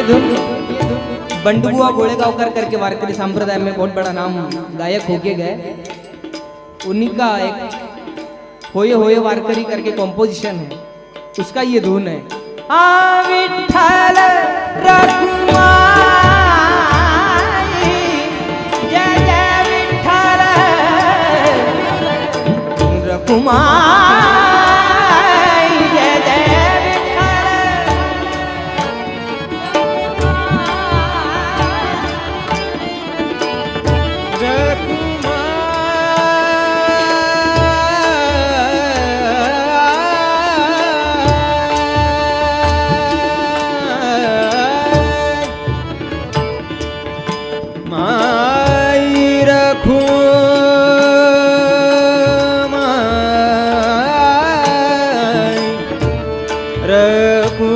ये धुन बंडू बुआ गोड़ेगांवकर करके वारकरी संप्रदाय में बहुत बड़ा नाम गायक होके गए। उन्हीं का एक होए होए वारकरी करके कॉम्पोजिशन है। उसका ये धुन है। आ जय Rekhu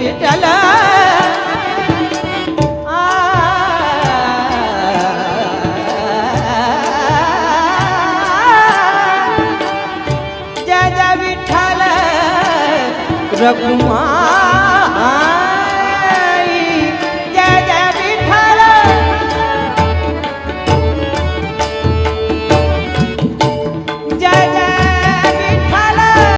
विठ्ठल. जय जय विठ्ठल. रघुमा.